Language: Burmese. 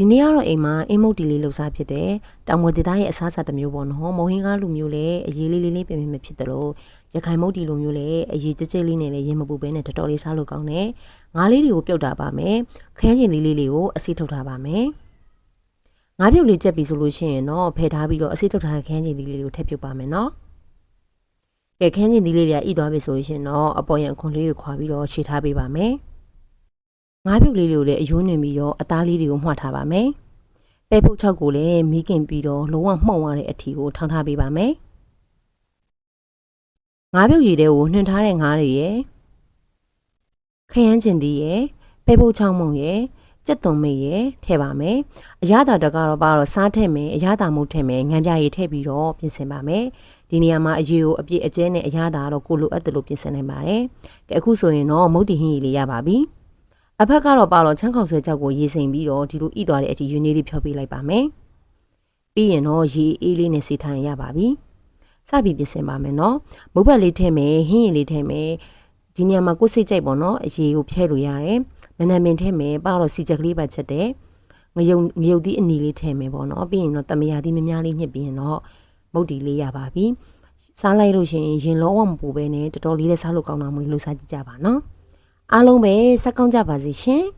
ဒီနေ့ကတော့အိမ်မှာအင်းမုတ်တီလေးလှူစားဖြစ်တယ်တောင်မွေဒေသရဲ့အစားအစာတစ်မျိုးပေါ့နော်မုံဟင်းကားလူမျိုးလည်းအရေးလေးလေးလေးပြင်ပြင်မဖြစ်တယ်လို့ရခိုင်မုတ်တီလူမျိုးလည်းအရေးကြက်ကြက်လေးနဲ့လည်းရင်မပူပဲနဲ့တော်တော်လေးစားလို့ကောင်းတယ်ငါးလေးတွေကိုပြုတ်တာပါမယ်ခရမ်းကျင်လေးလေးတွေကိုအစိထုတ်ထားပါမယ်ငါးပြုတ်လေးချက်ပြီဆိုလို့ရှိရင်တော့ဖယ်ထားပြီးတော့အစိထုတ်ထားတဲ့ခရမ်းကျင်လေးလေးကိုထည့်ပြုတ်ပါမယ်နော်ကဲခရမ်းကျင်လေးလေးတွေကဤသွားပြီဆိုလို့ရှိရင်တော့အပေါ်ရန်ခွန်လေးတွေခွာပြီးတော့ခြေထားပေးပါမယ် ငါးပြုတ်လေးတွေကိုလည်းအယိုးနှင်ပြီးတော့အသားလေးတွေကိုမှွှထားပါမယ်။ပဲပုတ်ချောက်ကိုလည်းမီးကင်ပြီးတော့လုံးဝမှုန့်သွားတဲ့အထီကိုထောင်းထားပေးပါမယ်။ငါးပြုတ်ရည်တွေကိုနှင်ထားတဲ့ငါးတွေရဲ့ခရမ်းကျင်သီးရဲ့ပဲပုတ်ချောက်မုံရဲ့ကြက်သွန်မေရဲ့ထည့်ပါမယ်။အရသာတကတော့ပါတော့စားထည့်မယ်အရသာမုတ်ထည့်မယ်ငံပြရည်ထည့်ပြီးတော့ပြင်ဆင်ပါမယ်။ဒီနေရာမှာအရေကိုအပြည့်အကျဲနဲ့အရသာတော့ကိုလိုအပ်တယ်လို့ပြင်ဆင်နိုင်ပါတယ်။ကဲအခုဆိုရင်တော့မုတ်တီဟင်းရည်လေးရပါပြီ။ အဖက်ကတော့ပါတော့ချမ်းခေါက်ဆွဲကြောက်ကိုရေစိမ်ပြီးတော့ဒီလိုဣသွားတဲ့အထိယူနေလေးဖြောပေးလိုက်ပါမယ်။ပြီးရင်တော့ရေအေးလေးနဲ့စီထိုင်ရပါပြီ။စပြီးပြင်ဆင်ပါမယ်နော်။မုတ်ဘက်လေးထည့်မယ်ဟင်းရည်လေးထည့်မယ်ဒီနေရာမှာကိုယ်စိတ်ကြိုက်ပေါ့နော်အရေကိုဖျဲလို့ရတယ်။နနမင်ထည့်မယ်ပါတော့စီချက်ကလေးပါချက်တဲ့ငရုံငရုတ်သီးအနီလေးထည့်မယ်ပေါ့နော်။ပြီးရင်တော့တမယာသီးမများလေးညှစ်ပြီးရင်တော့မုတ်တီလေးရပါပြီ။စားလိုက်လို့ရှိရင်ရင်လုံးဝမပူပဲနဲ့တော်တော်လေးလည်းစားလို့ကောင်းတာမို့လို့စားကြည့်ကြပါနော်။ အားလုံးပဲစက်ကောင်းကြပါစေရှင်။